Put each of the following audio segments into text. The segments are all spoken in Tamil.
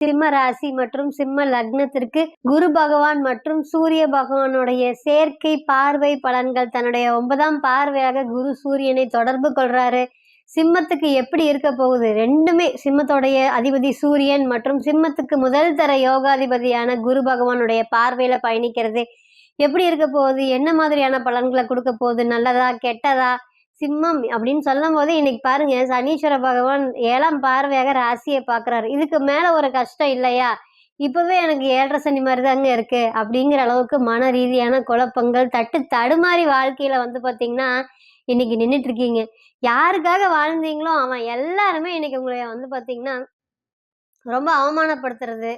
சிம்ம ராசி மற்றும் சிம்ம லக்னத்திற்கு குரு பகவான் மற்றும் சூரிய பகவானுடைய சேர்க்கை பார்வை பலன்கள் தன்னுடைய ஒன்பதாம் பார்வையாக குரு சூரியனை தொடர்பு கொள்றாரு. சிம்மத்துக்கு எப்படி இருக்க போகுது? ரெண்டுமே சிம்மத்தோடைய அதிபதி சூரியன் மற்றும் சிம்மத்துக்கு முதல் தர யோகாதிபதியான குரு பகவானுடைய பார்வையில பயணிக்கிறது. எப்படி இருக்க போகுது? என்ன மாதிரியான பலன்களை கொடுக்க போகுது? நல்லதா கெட்டதா? சிம்மம் அப்படின்னு சொல்லும் போது இன்னைக்கு பாருங்க சனீஸ்வர பகவான் ஏழாம் பார்வையாக ராசியை பார்க்குறாரு. இதுக்கு மேல ஒரு கஷ்டம் இல்லையா? இப்பவே எனக்கு ஏழரை சனி மாதிரி தாங்க இருக்கு. அப்படிங்கிற அளவுக்கு மன ரீதியான குழப்பங்கள் தட்டு தடுமாறி வாழ்க்கையில வந்து பாத்தீங்கன்னா இன்னைக்கு நின்றுட்டு இருக்கீங்க. யாருக்காக வாழ்ந்தீங்களோ அவன் எல்லாருமே இன்னைக்கு உங்களை வந்து பாத்தீங்கன்னா ரொம்ப அவமானப்படுத்துறது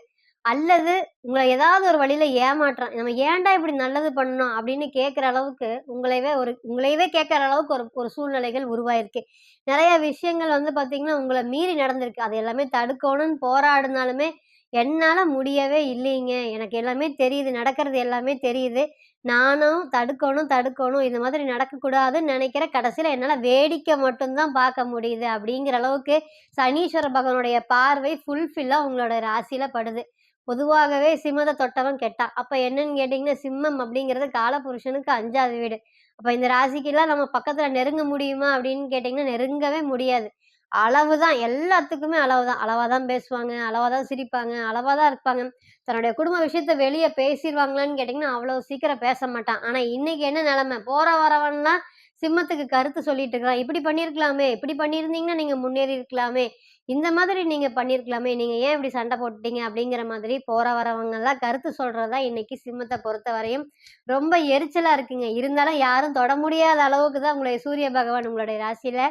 அல்லது உங்களை ஏதாவது ஒரு வழியில ஏமாற்றம் நம்ம ஏன்டா இப்படி நல்லது பண்ணணும் அப்படின்னு கேட்குற அளவுக்கு உங்களையவே ஒரு உங்களையவே கேட்குற அளவுக்கு ஒரு ஒரு சூழ்நிலைகள் உருவாயிருக்கு. நிறைய விஷயங்கள் வந்து பார்த்தீங்கன்னா உங்களை மீறி நடந்திருக்கு. அது எல்லாமே தடுக்கணும்னு போராடினாலுமே என்னால் முடியவே இல்லைங்க. எனக்கு எல்லாமே தெரியுது நடக்கிறது எல்லாமே தெரியுது. நானும் தடுக்கணும் தடுக்கணும் இந்த மாதிரி நடக்கக்கூடாதுன்னு நினைக்கிற கடைசியில் என்னால் வேடிக்கை மட்டும்தான் பார்க்க முடியுது அப்படிங்கிற அளவுக்கு சனீஸ்வர பகவானுடைய பார்வை ஃபுல்ஃபில்லாக உங்களோட ராசியில் படுது. பொதுவாகவே சிம்மத்தை தொட்டவன் கெட்டான். அப்போ என்னன்னு கேட்டிங்கன்னா சிம்மம் அப்படிங்கிறது காலபுருஷனுக்கு அஞ்சாவது வீடு. அப்போ இந்த ராசிக்கெல்லாம் நம்ம பக்கத்தில் நெருங்க முடியுமா அப்படின்னு கேட்டிங்கன்னா நெருங்கவே முடியாது. அளவு தான் எல்லாத்துக்குமே அளவு தான் அளவாக தான் பேசுவாங்க அளவாக தான் சிரிப்பாங்க அளவாக தான் இருப்பாங்க. தன்னுடைய குடும்ப விஷயத்த வெளியே பேசிடுவாங்களான்னு கேட்டிங்கன்னா அவ்வளோ சீக்கிரம் பேச மாட்டான். ஆனால் இன்னைக்கு என்ன நிலமை? போகிற வரவன்லாம் சிம்மத்துக்கு கருத்து சொல்லிட்டு இருக்கிறான். இப்படி பண்ணியிருக்கலாமே இப்படி பண்ணியிருந்தீங்கன்னா நீங்கள் முன்னேறி இருக்கலாமே இந்த மாதிரி நீங்கள் பண்ணியிருக்கலாமே நீங்கள் ஏன் இப்படி சண்டை போட்டீங்க அப்படிங்கிற மாதிரி போகிற வரவங்கெல்லாம் கருத்து சொல்கிறதா இன்னைக்கு சிம்மத்தை பொறுத்த வரையும் ரொம்ப எரிச்சலாக இருக்குங்க. இருந்தாலும் யாரும் தொட முடியாத அளவுக்கு தான் உங்களுடைய சூரிய பகவான் உங்களுடைய ராசியில்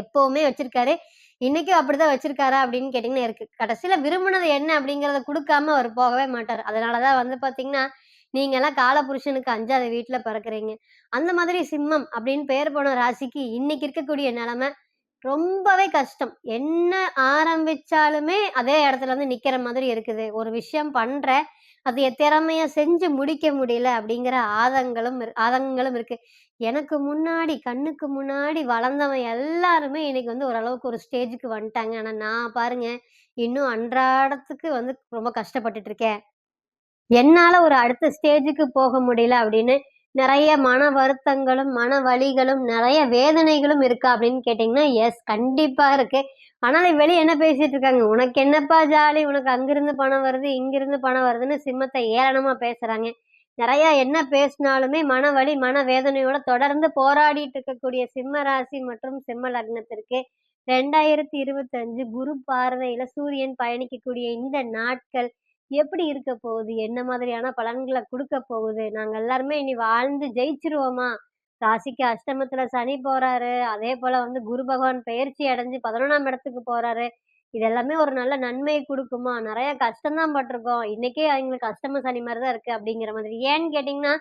எப்பவுமே வச்சிருக்காரு. அப்படி அப்படிதான் வச்சிருக்காரா அப்படின்னு கேட்டிங்கன்னா இருக்கு. கடைசியில் விரும்பினது என்ன அப்படிங்கிறத கொடுக்காம அவர் போகவே மாட்டார். அதனால தான் வந்து பார்த்திங்கன்னா நீங்கெல்லாம் காலபுருஷனுக்கு அஞ்சாவது வீட்டில் பிறக்குறீங்க. அந்த மாதிரி சிம்மம் அப்படின்னு பெயர் போன ராசிக்கு இன்னைக்கு இருக்கக்கூடிய நிலைமை ரொம்பவே கஷ்டம். என்ன ஆரம்பிச்சாலுமே அதே இடத்துல வந்து நிக்கிற மாதிரி இருக்குது. ஒரு விஷயம் பண்ற அது திறமைய செஞ்சு முடிக்க முடியல அப்படிங்கிற ஆதங்களும் ஆதங்கங்களும் இருக்கு. எனக்கு முன்னாடி கண்ணுக்கு முன்னாடி வளர்ந்தவன் எல்லாருமே இன்னைக்கு வந்து ஓரளவுக்கு ஒரு ஸ்டேஜுக்கு வந்துட்டாங்க. ஆனா நான் பாருங்க இன்னும் அன்றாடத்துக்கு வந்து ரொம்ப கஷ்டப்பட்டுட்டு இருக்கேன். என்னால ஒரு அடுத்த ஸ்டேஜுக்கு போக முடியல அப்படின்னு நிறைய மன வருத்தங்களும் மன வழிகளும் நிறைய வேதனைகளும் இருக்கா அப்படின்னு கேட்டிங்கன்னா எஸ் கண்டிப்பாக இருக்கு. ஆனால் வெளியே என்ன பேசிட்டு இருக்காங்க? உனக்கு என்னப்பா ஜாலி? உனக்கு அங்கிருந்து பணம் வருது இங்கிருந்து பணம் வருதுன்னு சிம்மத்தை ஏளனமாக பேசுகிறாங்க நிறைய என்ன பேசினாலுமே மன வலி மன வேதனையோட தொடர்ந்து போராடிட்டு இருக்கக்கூடிய சிம்ம ராசி மற்றும் சிம்ம லக்னத்திற்கு ரெண்டாயிரத்தி இருபத்தஞ்சு குரு பார்வையில சூரியன் பயணிக்கக்கூடிய இந்த நாட்கள் எப்படி இருக்க போகுது? என்ன மாதிரியான பலன்களை கொடுக்க போகுது? நாங்க எல்லாருமே இனி வாழ்ந்து ஜெயிச்சிருவோமா? ராசிக்கு அஷ்டமத்துல சனி போறாரு. அதே போல வந்து குரு பகவான் பெயர்ச்சி அடைஞ்சு பதினொன்றாம் இடத்துக்கு போறாரு. இது எல்லாமே ஒரு நல்ல நன்மையை கொடுக்குமா? நிறைய கஷ்டம்தான் பட்டிருக்கோம். இன்னைக்கே அவங்களுக்கு அஷ்டம சனி மாதிரி தான் இருக்கு அப்படிங்கிற மாதிரி. ஏன்னு கேட்டீங்கன்னா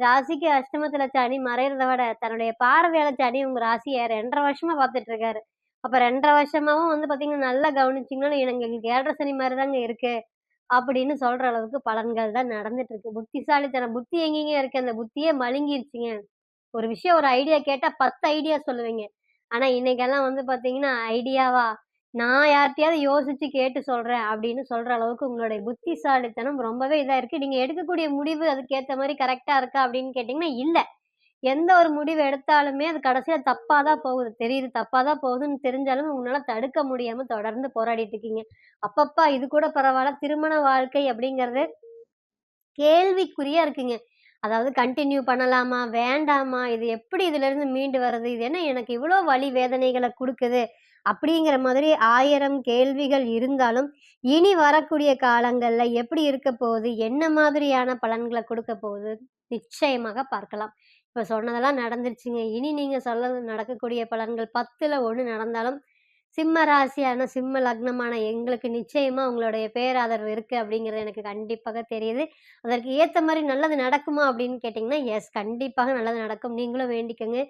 ராசிக்கு அஷ்டமத்துல சனி மறையிறத விட தன்னுடைய பார்வையால சனி உங்க ராசியை ரெண்டரை வருஷமா பார்த்துட்டு இருக்காரு அப்ப ரெண்டரை வருஷமாவும் வந்து பாத்தீங்கன்னா நல்லா கவனிச்சிங்கன்னா எங்களுக்கு ஏழரை சனி மாதிரி தாங்க இருக்கு. அப்படின்னு சொல்ற அளவுக்கு பலன்கள் தான் நடந்துட்டு இருக்கு புத்திசாலித்தனம் புத்தி எங்கெங்க இருக்கு? அந்த புத்தியே மழுங்கிருச்சுங்க. ஒரு விஷயம் ஒரு ஐடியா கேட்டா பத்து ஐடியா சொல்லுவீங்க. ஆனா இன்னைக்கெல்லாம் வந்து பாத்தீங்கன்னா ஐடியாவா நான் யார்கிட்டயாவது யோசிச்சு கேட்டு சொல்றேன் அப்படின்னு சொல்ற அளவுக்கு உங்களுடைய புத்திசாலித்தனம் ரொம்பவே இதா இருக்கு. நீங்க எடுக்கக்கூடிய முடிவு அதுக்கேற்ற மாதிரி கரெக்டா இருக்கா அப்படின்னு கேட்டீங்கன்னா இல்லை. எந்த ஒரு முடிவு எடுத்தாலுமே அது கடைசியில் தப்பா தான் போகுது. தெரியுது தப்பா தான் போகுதுன்னு தெரிஞ்சாலும் உங்களால் தடுக்க முடியாம தொடர்ந்து போராடிட்டு இருக்கீங்க. அப்பப்பா இது கூட பரவாயில்ல திருமண வாழ்க்கை அப்படிங்கிறது கேள்விக்குறியா இருக்குங்க. அதாவது கண்டினியூ பண்ணலாமா வேண்டாமா இது எப்படி இதுல இருந்து மீண்டு வர்றது இது என்ன எனக்கு இவ்வளோ வலி வேதனைகளை கொடுக்குது அப்படிங்கிற மாதிரி ஆயிரம் கேள்விகள் இருந்தாலும் இனி வரக்கூடிய காலங்கள்ல எப்படி இருக்க போகுது என்ன மாதிரியான பலன்களை கொடுக்க போகுது நிச்சயமாக பார்க்கலாம். இப்போ சொன்னதெல்லாம் நடந்துருச்சுங்க. இனி நீங்கள் சொல்ல நடக்கக்கூடிய பலன்கள் பத்தில் ஒன்று நடந்தாலும் சிம்ம ராசியான சிம்ம லக்னமான எங்களுக்கு நிச்சயமாக உங்களுடைய பேராதரவு இருக்குது அப்படிங்கிறது எனக்கு கண்டிப்பாக தெரியுது. அதற்கு ஏற்ற மாதிரி நல்லது நடக்குமா அப்படின்னு கேட்டிங்கன்னா எஸ் கண்டிப்பாக நல்லது நடக்கும். நீங்களும் வேண்டிக்கோங்க.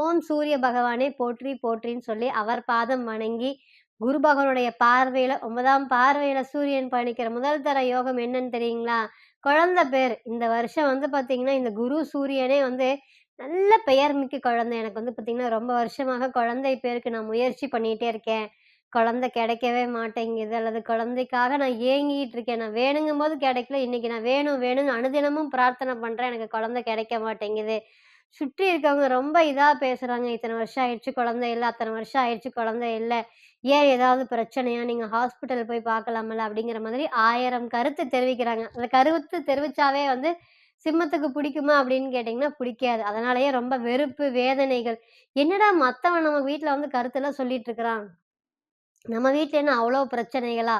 ஓம் சூரிய பகவானே போற்றி போற்றின்னு சொல்லி அவர் பாதம் வணங்கி குரு பகவானுடைய பார்வையில் ஒன்பதாம் பார்வையில் சூரியன் பயணிக்கிற முதல் தர யோகம் என்னன்னு தெரியுங்களா? குழந்தை பேர். இந்த வருஷம் வந்து பார்த்தீங்கன்னா இந்த குரு சூரியனே வந்து நல்ல பெயர் மிக்க குழந்தை. எனக்கு வந்து பார்த்தீங்கன்னா ரொம்ப வருஷமாக குழந்தை பேருக்கு நான் முயற்சி பண்ணிகிட்டே இருக்கேன். குழந்தை கிடைக்கவே மாட்டேங்குது. அல்லது குழந்தைக்காக நான் ஏங்கிட்டு இருக்கேன். நான் வேணுங்கும்போது கிடைக்கல. இன்னைக்கு நான் வேணும் வேணும்னு அனுதினமும் பிரார்த்தனை பண்ணுறேன் எனக்கு குழந்தை கிடைக்க மாட்டேங்குது. சுற்றி இருக்கவங்க ரொம்ப இதாக பேசுகிறாங்க இத்தனை வருஷம் ஆயிடுச்சு குழந்தை இல்லை. அத்தனை வருஷம் ஆயிடுச்சு குழந்தை இல்லை. ஏன் ஏதாவது பிரச்சனையா நீங்கள் ஹாஸ்பிட்டல் போய் பார்க்கலாம்ல அப்படிங்கிற மாதிரி ஆயிரம் கருத்து தெரிவிக்கிறாங்க. அந்த கருத்து தெரிவிச்சாவே வந்து சிம்மத்துக்கு பிடிக்குமா அப்படின்னு கேட்டிங்கன்னா பிடிக்காது. அதனாலயே ரொம்ப வெறுப்பு வேதனைகள். என்னடா மற்றவன் நம்ம வீட்டில் வந்து கருத்தெல்லாம் சொல்லிட்டு இருக்கிறான்? நம்ம வீட்டில் என்ன அவ்வளோ பிரச்சனைகளா?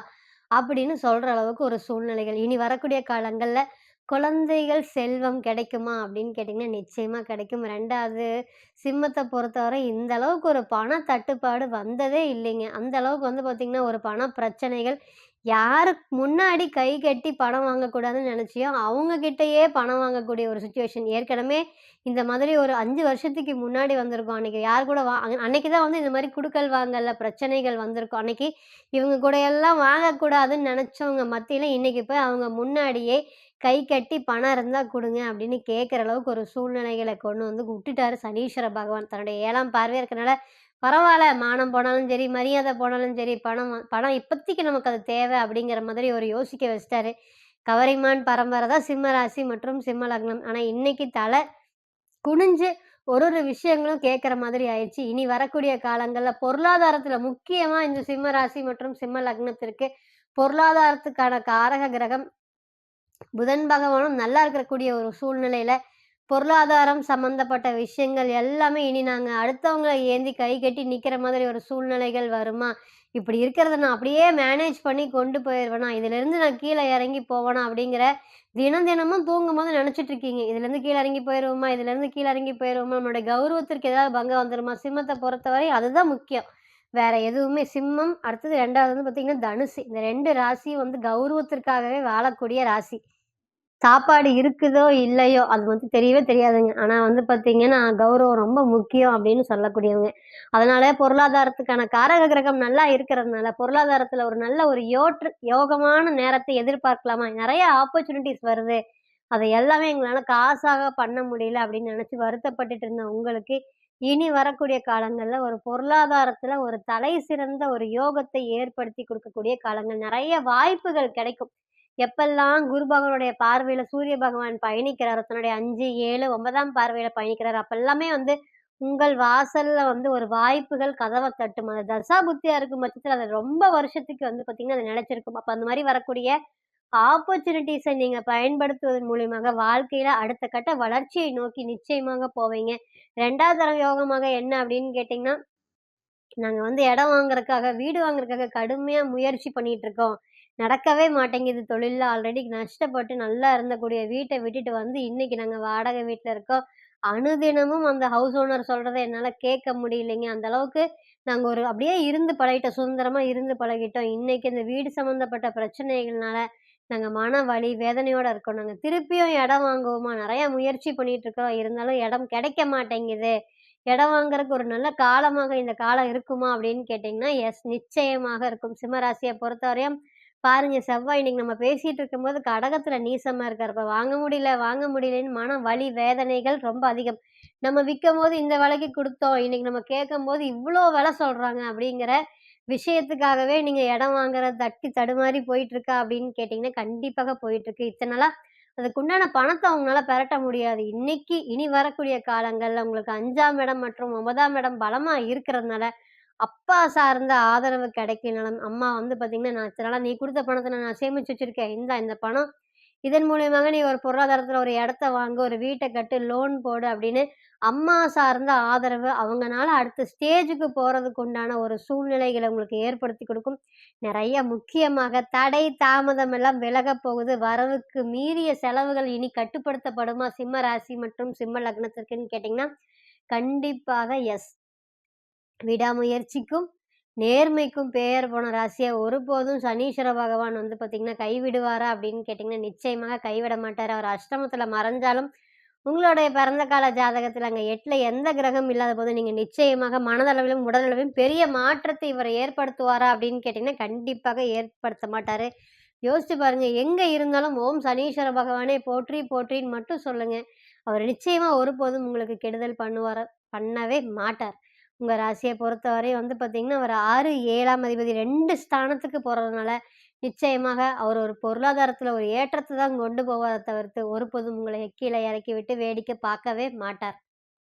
அப்படின்னு சொல்கிற அளவுக்கு ஒரு சூழ்நிலைகள். இனி வரக்கூடிய காலங்களில் குழந்தைகள் செல்வம் கிடைக்குமா அப்படின்னு கேட்டிங்கன்னா நிச்சயமாக கிடைக்கும். ரெண்டாவது சிம்மத்தை பொறுத்தவரை இந்த அளவுக்கு ஒரு பண தட்டுப்பாடு வந்ததே இல்லைங்க. அந்த அளவுக்கு வந்து பார்த்திங்கன்னா ஒரு பண பிரச்சனைகள் யாருக்கு முன்னாடி கை கட்டி பணம் வாங்கக்கூடாதுன்னு நினச்சியோ அவங்க கிட்டயே பணம் வாங்கக்கூடிய ஒரு சுச்சுவேஷன் ஏற்கனவே இந்த மாதிரி ஒரு அஞ்சு வருஷத்துக்கு முன்னாடி வந்திருக்கும். அன்னைக்கு யார் கூட வா அன்னைக்கு தான் வந்து இந்த மாதிரி குடுக்கல் வாங்கல பிரச்சனைகள் வந்திருக்கும். அன்னைக்கு இவங்க கூட எல்லாம் வாங்கக்கூடாதுன்னு நினச்சவங்க மத்தியில் இன்னைக்கு போய் அவங்க முன்னாடியே கை கட்டி பணம் இருந்தால் கொடுங்க அப்படின்னு கேட்குற அளவுக்கு ஒரு சூழ்நிலைகளை கொண்டு வந்து விட்டுட்டாரு சனீஸ்வர பகவான். தன்னுடைய ஏழாம் பார்வையாக இருக்கிறனால பரவாயில்ல மானம் போனாலும் சரி மரியாதை போனாலும் சரி பணம் பணம் இப்போதைக்கு நமக்கு அது தேவை அப்படிங்கிற மாதிரி ஒரு யோசிக்க வச்சிட்டாரு. கவரிமான் பரம்பரை தான் சிம்ம ராசி மற்றும் சிம்ம லக்னம். ஆனால் இன்னைக்கு தலை குனிஞ்சு ஒரு ஒரு விஷயங்களும் கேட்குற மாதிரி ஆயிடுச்சு. இனி வரக்கூடிய காலங்களில் பொருளாதாரத்தில் முக்கியமாக இந்த சிம்ம ராசி மற்றும் சிம்ம லக்னத்திற்கு பொருளாதாரத்துக்கான காரக கிரகம் புதன் பகவானும் நல்லா இருக்கக்கூடிய ஒரு சூழ்நிலையில பொருளாதாரம் சம்மந்தப்பட்ட விஷயங்கள் எல்லாமே இனி நாங்கள் அடுத்தவங்களை ஏந்தி கை கட்டி நிற்கிற மாதிரி ஒரு சூழ்நிலைகள் வருமா? இப்படி இருக்கிறத நான் அப்படியே மேனேஜ் பண்ணி கொண்டு போயிடுவேனா இதுலேருந்து நான் கீழே இறங்கி போவேனா? அப்படிங்கிற தினம் தினமும் தூங்கும் போது நினைச்சிட்டு இருக்கீங்க. கீழே இறங்கி போயிடுவோமா இதுலேருந்து கீழே இறங்கி போயிடுவோமா நம்மளோட கௌரவத்திற்கு ஏதாவது பங்கம் வந்துடுமா சிம்மத்தை பொறுத்தவரை அதுதான் முக்கியம். வேற எதுவுமே சிம்மம் அடுத்தது ரெண்டாவது வந்து பார்த்தீங்கன்னா தனுசு. இந்த ரெண்டு ராசியும் வந்து கௌரவத்திற்காகவே வாழக்கூடிய ராசி. சாப்பாடு இருக்குதோ இல்லையோ அது வந்து தெரியவே தெரியாதுங்க. ஆனால் வந்து பார்த்தீங்கன்னா கௌரவம் ரொம்ப முக்கியம் அப்படின்னு சொல்லக்கூடியவங்க. அதனால பொருளாதாரத்துக்கான காரக கிரகம் நல்லா இருக்கிறதுனால பொருளாதாரத்தில் ஒரு நல்ல ஒரு யோற்று யோகமான நேரத்தை எதிர்பார்க்கலாமா? நிறைய ஆப்பர்ச்சுனிட்டிஸ் வருது. அதை எல்லாமே எங்களால காசாக பண்ண முடியல அப்படின்னு நினச்சி வருத்தப்பட்டுட்டு இருந்த உங்களுக்கு இனி வரக்கூடிய காலங்களில் ஒரு பொருளாதாரத்தில் ஒரு தலை சிறந்த ஒரு யோகத்தை ஏற்படுத்தி கொடுக்கக்கூடிய காலங்கள். நிறைய வாய்ப்புகள் கிடைக்கும். எப்பெல்லாம் குரு பகவானுடைய பார்வையில சூரிய பகவான் பயணிக்கிறாரோ தன்னுடைய அஞ்சு ஏழு ஒன்பதாம் பார்வையில பயணிக்கிறார் அப்பெல்லாமே வந்து உங்கள் வாசல்ல வந்து ஒரு வாய்ப்புகள் கதவை தட்டும். அந்த தசா புத்தியா இருக்கும் பட்சத்தில் அது ரொம்ப வருஷத்துக்கு வந்து பாத்தீங்கன்னா அது நிலைச்சிருக்கும். அப்ப அந்த மாதிரி வரக்கூடிய ஆப்பர்ச்சுனிட்டிஸை நீங்க பயன்படுத்துவதன் மூலியமாக வாழ்க்கையில அடுத்த கட்ட வளர்ச்சியை நோக்கி நிச்சயமாக போவீங்க. ரெண்டாவது தரம் யோகமாக என்ன அப்படின்னு கேட்டிங்கன்னா நாங்க வந்து இடம் வாங்குறதுக்காக வீடு வாங்குறதுக்காக கடுமையா முயற்சி பண்ணிட்டு இருக்கோம். நடக்கவே மாட்டேங்குது. தொழிலில் ஆல்ரெடி நஷ்டப்பட்டு நல்லா இருந்தக்கூடிய வீட்டை விட்டுட்டு வந்து இன்னைக்கு நாங்கள் வாடகை வீட்டில் இருக்கோம். அனுதினமும் அந்த ஹவுஸ் ஓனர் சொல்கிறத என்னால் கேட்க முடியலைங்க. அந்த அளவுக்கு நாங்கள் ஒரு அப்படியே இருந்து பழகிட்டோம். சுதந்திரமாக இருந்து பழகிட்டோம். இன்னைக்கு இந்த வீடு சம்மந்தப்பட்ட பிரச்சனைகள்னால நாங்கள் மன வலி வேதனையோடு இருக்கோம். நாங்கள் திருப்பியும் இடம் வாங்குவோமா? நிறையா முயற்சி பண்ணிட்டு இருக்கிறோம். இருந்தாலும் இடம் கிடைக்க மாட்டேங்குது. இடம் வாங்குறதுக்கு ஒரு நல்ல காலமாக இந்த காலம் இருக்குமா அப்படின்னு கேட்டிங்கன்னா எஸ் நிச்சயமாக இருக்கும். சிம்மராசியை பொறுத்தவரையும் பாருங்க செவ்வாய் இன்னைக்கு நம்ம பேசிட்டு இருக்கும்போது கடகத்துல நீசமா இருக்காரு இப்போ வாங்க முடியல வாங்க முடியலன்னு மன வலி வேதனைகள் ரொம்ப அதிகம். நம்ம விற்கும் போது இந்த விலைக்கு கொடுத்தோம். இன்னைக்கு நம்ம கேட்கும் போது இவ்வளோ விலை சொல்றாங்க அப்படிங்கிற விஷயத்துக்காகவே நீங்க இடம் வாங்குற தட்டி தடுமாறி போயிட்டு இருக்கா அப்படின்னு கேட்டிங்கன்னா கண்டிப்பாக போயிட்டு இருக்கு இத்தனை நாளா அதுக்குண்டான பணத்தை அவங்களால பெரட்ட முடியாது. இன்னைக்கு இனி வரக்கூடிய காலங்கள்ல உங்களுக்கு அஞ்சாம் இடம் மற்றும் ஒன்பதாம் இடம் பலமா இருக்கிறதுனால அப்பா சார்ந்த ஆதரவு கிடைக்கணும். அம்மா வந்து பார்த்தீங்கன்னா நான் சில நீ கொடுத்த பணத்தை நான் சேமிச்சு வச்சிருக்கேன். இந்தா இந்த பணம். இதன் மூலியமாக நீ ஒரு பொருளாதாரத்தில் ஒரு இடத்த வாங்க ஒரு வீட்டை கட்டு லோன் போடு அப்படின்னு அம்மா சார்ந்த ஆதரவு அவங்கனால அடுத்த ஸ்டேஜுக்கு போகிறதுக்கு உண்டான ஒரு சூழ்நிலைகளை உங்களுக்கு ஏற்படுத்தி கொடுக்கும். நிறைய முக்கியமாக தடை தாமதம் எல்லாம் விலக போகுது. வரவுக்கு மீறிய செலவுகள் இனி கட்டுப்படுத்தப்படுமா? சிம்ம ராசி மற்றும் சிம்ம லக்னத்திற்குன்னு கேட்டிங்கன்னா கண்டிப்பாக எஸ் விடாமுயற்சிக்கும் நேர்மைக்கும் பெயர் போன ராசியை ஒருபோதும் சனீஸ்வர பகவான் வந்து பார்த்திங்கன்னா கைவிடுவாரா அப்படின்னு கேட்டிங்கன்னா நிச்சயமாக கைவிட மாட்டார். அவர் அஷ்டமத்தில் மறைஞ்சாலும் உங்களுடைய பிறந்த கால ஜாதகத்தில் அங்கே எட்டில் எந்த கிரகம் இல்லாத போது நீங்கள் நிச்சயமாக மனதளவிலும் உடலளவிலும் பெரிய மாற்றத்தை இவர் ஏற்படுத்துவாரா அப்படின்னு கேட்டிங்கன்னா கண்டிப்பாக ஏற்படுத்த மாட்டார். யோசிச்சு பாருங்கள் எங்கே இருந்தாலும் ஓம் சனீஸ்வர பகவானே போற்றி போற்றின்னு மட்டும் சொல்லுங்கள் அவர் நிச்சயமாக ஒருபோதும் உங்களுக்கு கெடுதல் பண்ணுவார பண்ணவே மாட்டார். உங்கள் ராசியை பொறுத்தவரை வந்து பார்த்தீங்கன்னா அவர் ஆறு ஏழாம் அதிபதி ரெண்டு ஸ்தானத்துக்கு போகிறதுனால நிச்சயமாக அவர் ஒரு பொருளாதாரத்தில் ஒரு ஏற்றத்தை தான் கொண்டு போவதை தவிர்த்து ஒருபோதும் உங்களை கீழே இறக்கி விட்டு வேடிக்கை பார்க்கவே மாட்டார்.